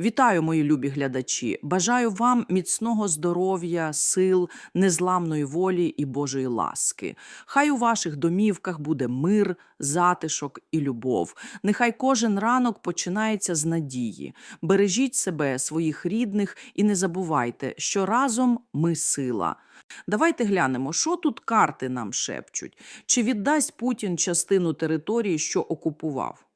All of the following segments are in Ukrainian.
Вітаю, мої любі глядачі! Бажаю вам міцного здоров'я, сил, незламної волі і Божої ласки. Хай у ваших домівках буде мир, затишок і любов. Нехай кожен ранок починається з надії. Бережіть себе, своїх рідних і не забувайте, що разом ми сила. Давайте глянемо, що тут карти нам шепчуть. Чи віддасть Путін частину території, що окупував?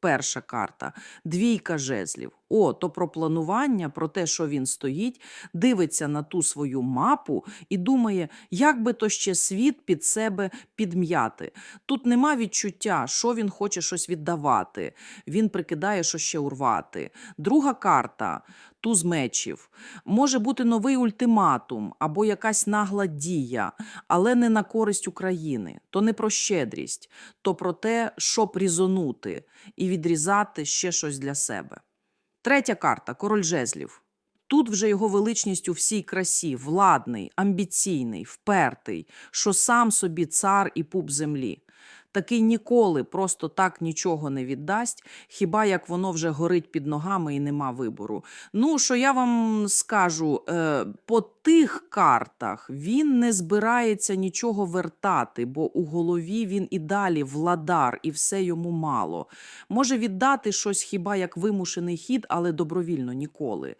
Перша карта двійка жезлів. О, то про планування, про те, що він стоїть, дивиться на ту свою мапу і думає, як би то ще світ під себе підм'яти. Тут нема відчуття, що він хоче щось віддавати. Він прикидає, що ще урвати. Друга карта туз мечів. Може бути новий ультиматум або якась нагла дія, але не на користь України. То не про щедрість, то про те, щоб різонути і відрізати ще щось для себе. Третя карта король жезлів. Тут вже його величність у всій красі, владний, амбіційний, впертий, що сам собі цар і пуп землі. Такий ніколи просто так нічого не віддасть, хіба як воно вже горить під ногами і нема вибору. Ну, що я вам скажу, е, по тих картах він не збирається нічого вертати, бо у голові він і далі владар, і все йому мало. Може віддати щось хіба як вимушений хід, але добровільно ніколи.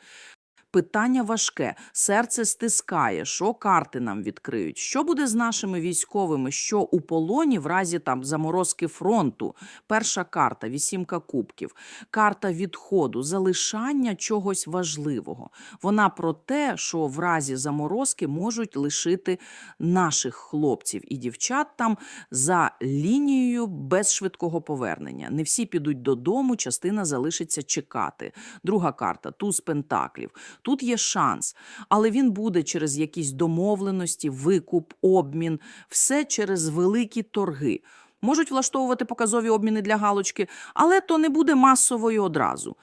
Питання важке, серце стискає, що карти нам відкриють. Що буде з нашими військовими, що у полоні в разі там заморозки фронту? Перша карта вісімка кубків, карта відходу, залишання чогось важливого. Вона про те, що в разі заморозки можуть лишити наших хлопців і дівчат там за лінією без швидкого повернення. Не всі підуть додому, частина залишиться чекати. Друга карта туз пентаклів. Тут є шанс, але він буде через якісь домовленості, викуп, обмін, все через великі торги. Можуть влаштовувати показові обміни для галочки, але то не буде масовою одразу.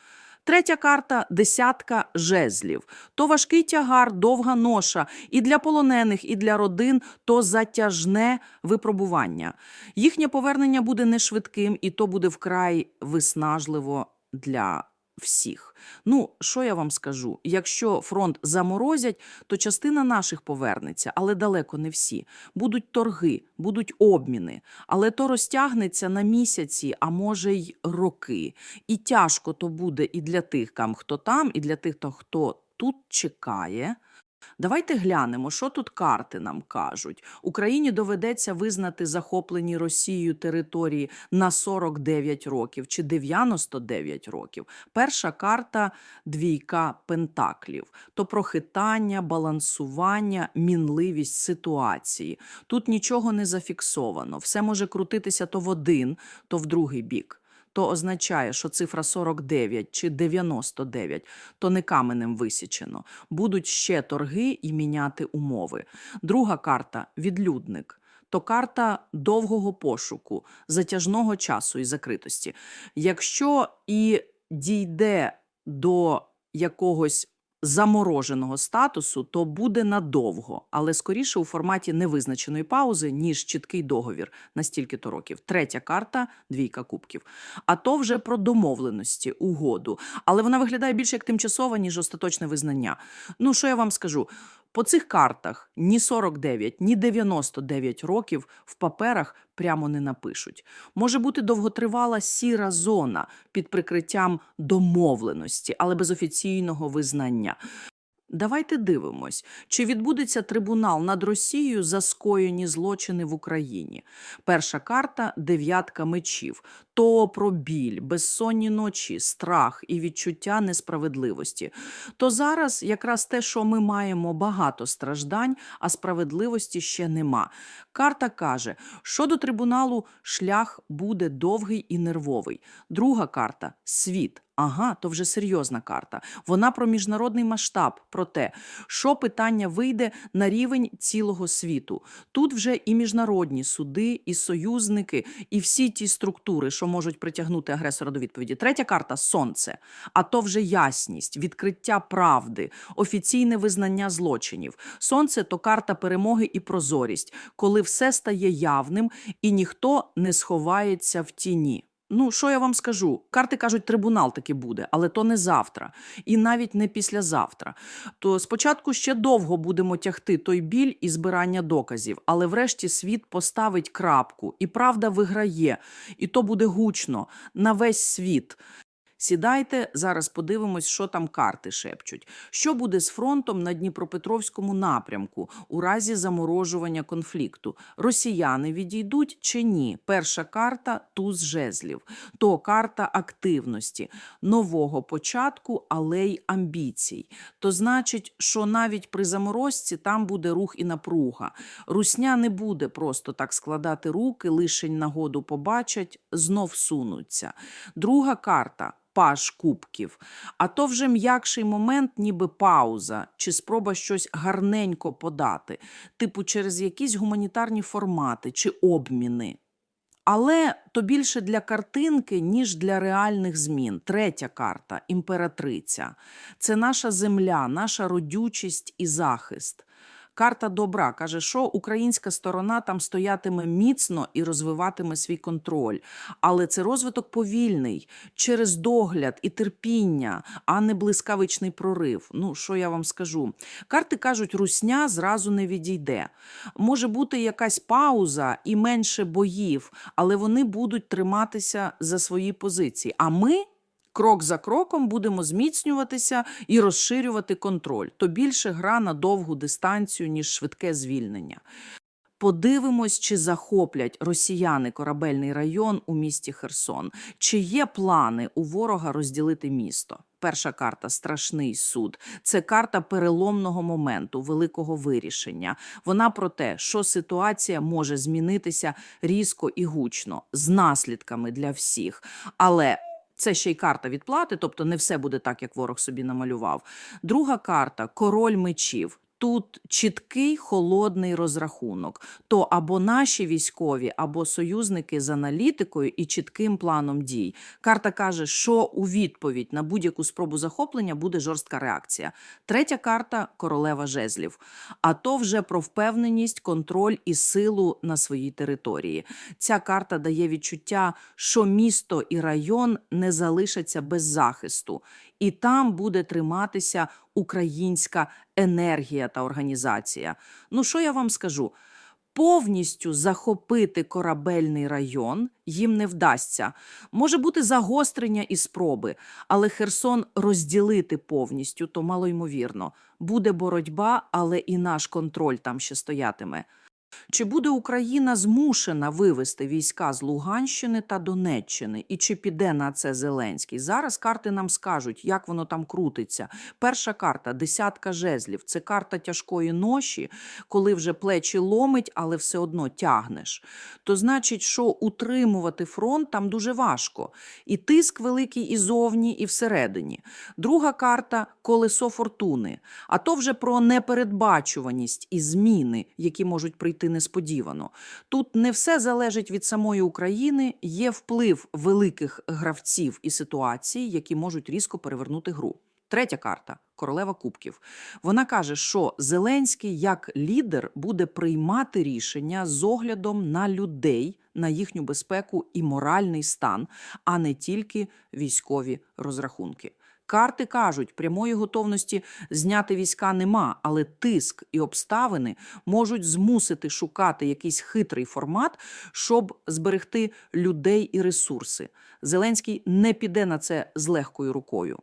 Третя карта десятка жезлів. То важкий тягар, довга ноша і для полонених, і для родин то затяжне випробування. Їхнє повернення буде не швидким, і то буде вкрай виснажливо для всіх. Ну, що я вам скажу? Якщо фронт заморозять, то частина наших повернеться, але далеко не всі. Будуть торги, будуть обміни, але то розтягнеться на місяці, а може й роки. І тяжко то буде і для тих, хто там, і для тих, хто тут чекає. Давайте глянемо, що тут карти нам кажуть. Україні доведеться визнати захоплені Росією території на 49 років чи 99 років. Перша карта двійка пентаклів. То про хитання, балансування, мінливість ситуації. Тут нічого не зафіксовано. Все може крутитися то в один, то в другий бік то означає, що цифра 49 чи 99 то не каменем висічено. Будуть ще торги і міняти умови. Друга карта відлюдник. То карта довгого пошуку, затяжного часу і закритості. Якщо і дійде до якогось замороженого статусу, то буде надовго, але скоріше у форматі невизначеної паузи, ніж чіткий договір на стільки-то років. Третя карта двійка кубків. А то вже про домовленості, угоду. Але вона виглядає більше як тимчасова, ніж остаточне визнання. Ну, що я вам скажу? По цих картах ні 49, ні 99 років в паперах прямо не напишуть. Може бути довготривала сіра зона під прикриттям домовленості, але без офіційного визнання. Давайте дивимось, чи відбудеться трибунал над Росією за скоєні злочини в Україні. Перша карта дев'ятка мечів. То про біль, безсонні ночі, страх і відчуття несправедливості. То зараз якраз те, що ми маємо багато страждань, а справедливості ще нема. Карта каже, що до трибуналу шлях буде довгий і нервовий. Друга карта світ. Ага, то вже серйозна карта. Вона про міжнародний масштаб, про те, що питання вийде на рівень цілого світу. Тут вже і міжнародні суди, і союзники, і всі ті структури, що можуть притягнути агресора до відповіді. Третя карта сонце. А то вже ясність, відкриття правди, офіційне визнання злочинів. Сонце то карта перемоги і прозорість, коли все стає явним і ніхто не сховається в тіні. Ну, що я вам скажу? Карти кажуть, трибунал таки буде, але то не завтра, і навіть не післязавтра. То спочатку ще довго будемо тягти той біль і збирання доказів, але врешті світ поставить крапку, і правда виграє, і то буде гучно на весь світ. Сідайте, зараз подивимось, що там карти шепчуть. Що буде з фронтом на Дніпропетровському напрямку у разі заморожування конфлікту? Росіяни відійдуть чи ні? Перша карта туз жезлів, то карта активності, нового початку, але й амбіцій. То значить, що навіть при заморозці там буде рух і напруга. Русня не буде просто так складати руки, лишень нагоду побачать, знов сунуться. Друга карта. Паж кубків. А то вже м'якший момент, ніби пауза, чи спроба щось гарненько подати, типу через якісь гуманітарні формати чи обміни. Але то більше для картинки, ніж для реальних змін. Третя карта імператриця. Це наша земля, наша родючість і захист. Карта добра каже, що українська сторона там стоятиме міцно і розвиватиме свій контроль. Але це розвиток повільний, через догляд і терпіння, а не блискавичний прорив. Ну, що я вам скажу? Карти кажуть, русня зразу не відійде. Може бути якась пауза і менше боїв, але вони будуть триматися за свої позиції. А ми. Крок за кроком будемо зміцнюватися і розширювати контроль. То більше гра на довгу дистанцію, ніж швидке звільнення. Подивимось, чи захоплять росіяни корабельний район у місті Херсон. Чи є плани у ворога розділити місто? Перша карта страшний суд. Це карта переломного моменту, великого вирішення. Вона про те, що ситуація може змінитися різко і гучно, з наслідками для всіх. Але це ще й карта відплати, тобто не все буде так, як ворог собі намалював. Друга карта король мечів. Тут чіткий холодний розрахунок. То або наші військові, або союзники з аналітикою і чітким планом дій. Карта каже, що у відповідь на будь-яку спробу захоплення буде жорстка реакція. Третя карта королева жезлів. А то вже про впевненість, контроль і силу на своїй території. Ця карта дає відчуття, що місто і район не залишаться без захисту, і там буде триматися українська енергія та організація. Ну що я вам скажу? Повністю захопити корабельний район їм не вдасться. Може бути загострення і спроби, але Херсон розділити повністю то малоймовірно. Буде боротьба, але і наш контроль там ще стоятиме. Чи буде Україна змушена вивести війська з Луганщини та Донеччини? І чи піде на це Зеленський? Зараз карти нам скажуть, як воно там крутиться. Перша карта десятка жезлів. Це карта тяжкої ноші, коли вже плечі ломить, але все одно тягнеш. То значить, що утримувати фронт там дуже важко. І тиск великий і зовні, і всередині. Друга карта колесо фортуни. А то вже про непередбачуваність і зміни, які можуть прийти несподівано. Тут не все залежить від самої України, є вплив великих гравців і ситуацій, які можуть різко перевернути гру. Третя карта королева кубків. Вона каже, що Зеленський як лідер буде приймати рішення з оглядом на людей, на їхню безпеку і моральний стан, а не тільки військові розрахунки. Карти кажуть, прямої готовності зняти війська нема, але тиск і обставини можуть змусити шукати якийсь хитрий формат, щоб зберегти людей і ресурси. Зеленський не піде на це з легкою рукою.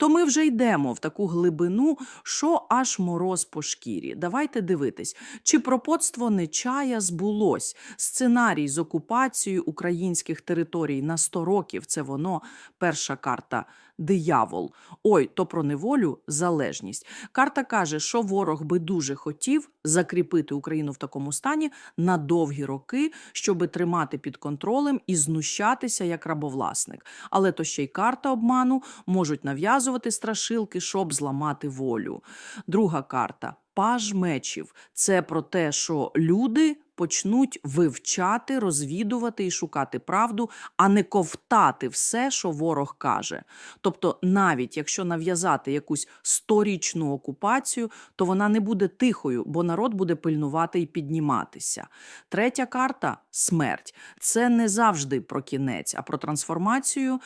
То ми вже йдемо в таку глибину, що аж мороз по шкірі. Давайте дивитись, чи проподство Нечая збулось. Сценарій з окупацією українських територій на 100 років це воно перша карта диявол. Ой, то про неволю залежність. Карта каже, що ворог би дуже хотів закріпити Україну в такому стані на довгі роки, щоби тримати під контролем і знущатися як рабовласник. Але то ще й карта обману можуть нав'язувати страшилки, щоб зламати волю. Друга карта. Паж мечів це про те, що люди почнуть вивчати, розвідувати і шукати правду, а не ковтати все, що ворог каже. Тобто, навіть якщо нав'язати якусь сторічну окупацію, то вона не буде тихою, бо народ буде пильнувати і підніматися. Третя карта смерть. Це не завжди про кінець, а про трансформацію.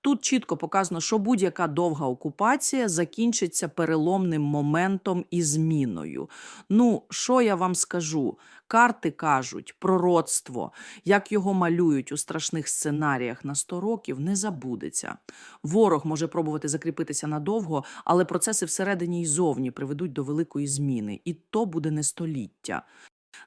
Тут чітко показано, що будь-яка довга окупація закінчиться переломним моментом і зміною. Ну, що я вам скажу? Карти кажуть, пророцтво, як його малюють у страшних сценаріях на 100 років, не забудеться. Ворог може пробувати закріпитися надовго, але процеси всередині і зовні приведуть до великої зміни, і то буде не століття.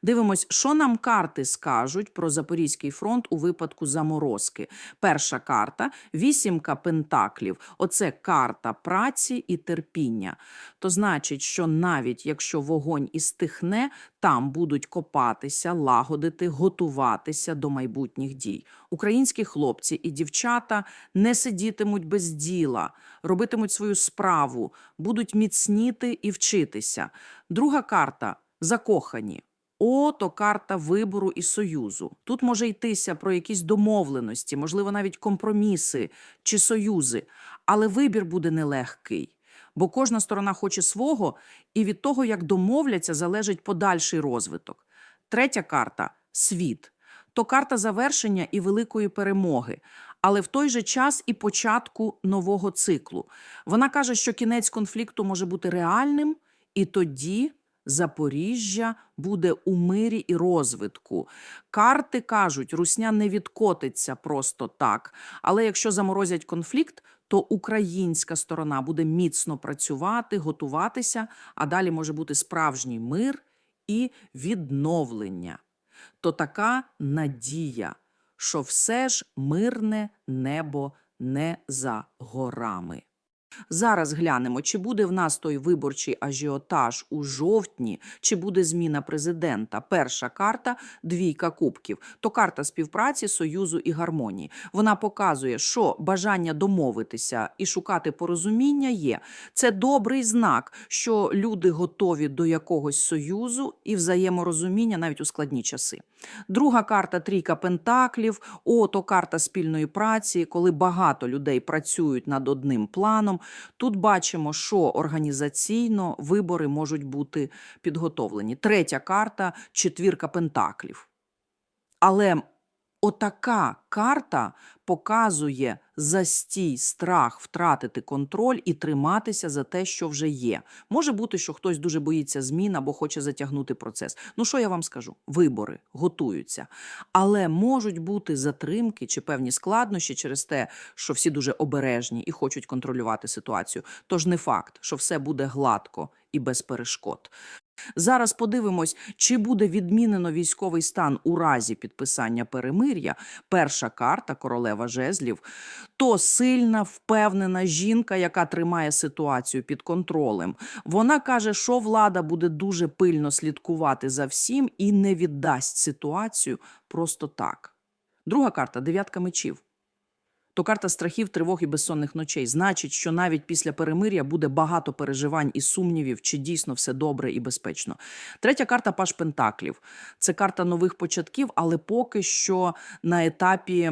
Дивимось, що нам карти скажуть про Запорізький фронт у випадку заморозки. Перша карта вісімка пентаклів. Оце карта праці і терпіння. То значить, що навіть якщо вогонь і стихне, там будуть копатися, лагодити, готуватися до майбутніх дій. Українські хлопці і дівчата не сидітимуть без діла, робитимуть свою справу, будуть міцніти і вчитися. Друга карта закохані. Ото карта вибору і союзу. Тут може йтися про якісь домовленості, можливо, навіть компроміси чи союзи, але вибір буде нелегкий, бо кожна сторона хоче свого, і від того, як домовляться, залежить подальший розвиток. Третя карта світ. То карта завершення і великої перемоги, але в той же час і початку нового циклу. Вона каже, що кінець конфлікту може бути реальним, і тоді Запоріжжя буде у мирі і розвитку. Карти кажуть, русня не відкотиться просто так. Але якщо заморозять конфлікт, то українська сторона буде міцно працювати, готуватися, а далі може бути справжній мир і відновлення. То така надія, що все ж мирне небо не за горами. Зараз глянемо, чи буде в нас той виборчий ажіотаж у жовтні, чи буде зміна президента. Перша карта двійка кубків. То карта співпраці, союзу і гармонії. Вона показує, що бажання домовитися і шукати порозуміння є. Це добрий знак, що люди готові до якогось союзу і взаєморозуміння навіть у складні часи. Друга карта трійка пентаклів. Ото карта спільної праці, коли багато людей працюють над одним планом. Тут бачимо, що організаційно вибори можуть бути підготовлені. Третя карта четвірка пентаклів. Але отака карта показує застій, страх втратити контроль і триматися за те, що вже є. Може бути, що хтось дуже боїться змін або хоче затягнути процес. Ну що я вам скажу? Вибори готуються, але можуть бути затримки чи певні складнощі через те, що всі дуже обережні і хочуть контролювати ситуацію. Тож не факт, що все буде гладко і без перешкод. Зараз подивимось, чи буде відмінено військовий стан у разі підписання перемир'я. Перша карта королева жезлів то сильна, впевнена жінка, яка тримає ситуацію під контролем. Вона каже, що влада буде дуже пильно слідкувати за всім і не віддасть ситуацію просто так. Друга карта дев'ятка мечів. То карта страхів, тривог і безсонних ночей. Значить, що навіть після перемир'я буде багато переживань і сумнівів, чи дійсно все добре і безпечно. Третя карта Паш Пентаклів. Це карта нових початків, але поки що на етапі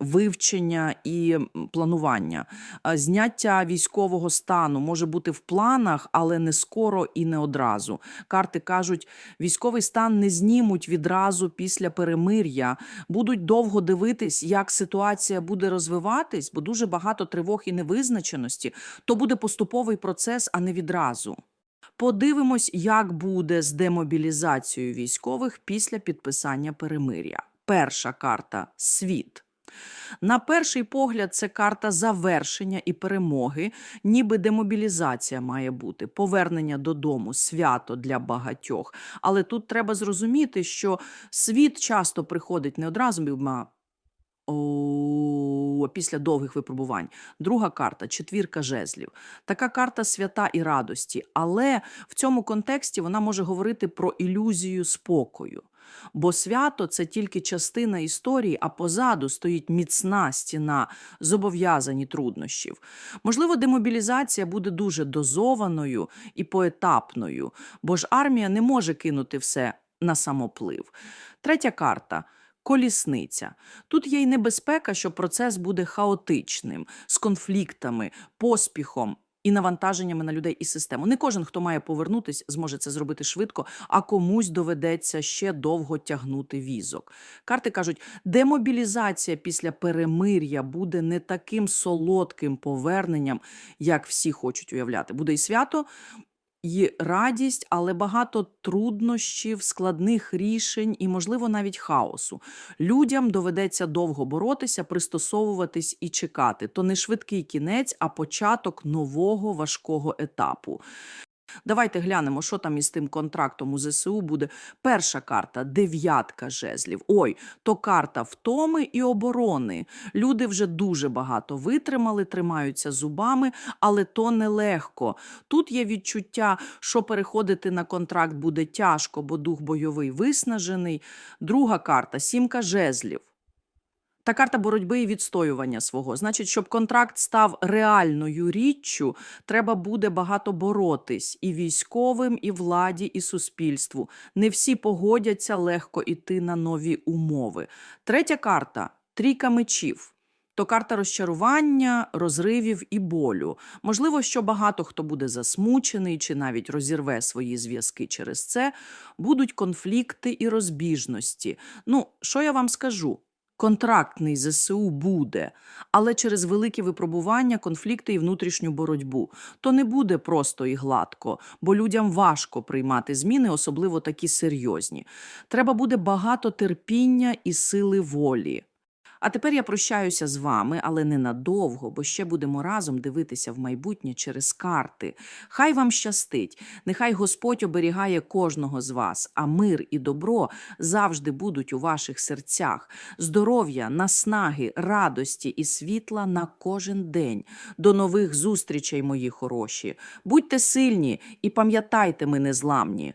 вивчення і планування. Зняття військового стану може бути в планах, але не скоро і не одразу. Карти кажуть, військовий стан не знімуть відразу після перемир'я. Будуть довго дивитись, як ситуація буде розвиватись, бо дуже багато тривог і невизначеності. То буде поступовий процес, а не відразу. Подивимось, як буде з демобілізацією військових після підписання перемир'я. Перша карта світ. На перший погляд, це карта завершення і перемоги, ніби демобілізація має бути, повернення додому, свято для багатьох. Але тут треба зрозуміти, що світ часто приходить не одразу, о, після довгих випробувань. Друга карта четвірка жезлів. Така карта свята і радості, але в цьому контексті вона може говорити про ілюзію спокою. Бо свято це тільки частина історії, а позаду стоїть міцна стіна зобов'язані труднощів. Можливо, демобілізація буде дуже дозованою і поетапною, бо ж армія не може кинути все на самоплив. Третя карта. Колісниця. Тут є й небезпека, що процес буде хаотичним, з конфліктами, поспіхом і навантаженнями на людей і систему. Не кожен, хто має повернутись, зможе це зробити швидко, а комусь доведеться ще довго тягнути візок. Карти кажуть, демобілізація після перемир'я буде не таким солодким поверненням, як всі хочуть уявляти. Буде і свято, і радість, але багато труднощів, складних рішень і, можливо, навіть хаосу. Людям доведеться довго боротися, пристосовуватись і чекати. То не швидкий кінець, а початок нового важкого етапу. Давайте глянемо, що там із тим контрактом у ЗСУ буде. Перша карта дев'ятка жезлів. Ой, то карта втоми і оборони. Люди вже дуже багато витримали, тримаються зубами, але то нелегко. Тут є відчуття, що переходити на контракт буде тяжко, бо дух бойовий виснажений. Друга карта сімка жезлів. Та карта боротьби і відстоювання свого. Значить, щоб контракт став реальною річчю, треба буде багато боротись і військовим, і владі, і суспільству. Не всі погодяться легко іти на нові умови. Третя карта трійка мечів. То карта розчарування, розривів і болю. Можливо, що багато хто буде засмучений чи навіть розірве свої зв'язки через це. Будуть конфлікти і розбіжності. Ну, що я вам скажу? Контрактний ЗСУ буде, але через великі випробування, конфлікти і внутрішню боротьбу. То не буде просто і гладко, бо людям важко приймати зміни, особливо такі серйозні. Треба буде багато терпіння і сили волі. А тепер я прощаюся з вами, але не надовго, бо ще будемо разом дивитися в майбутнє через карти. Хай вам щастить, нехай Господь оберігає кожного з вас, а мир і добро завжди будуть у ваших серцях. Здоров'я, наснаги, радості і світла на кожен день. До нових зустрічей, мої хороші. Будьте сильні і пам'ятайте, ми незламні.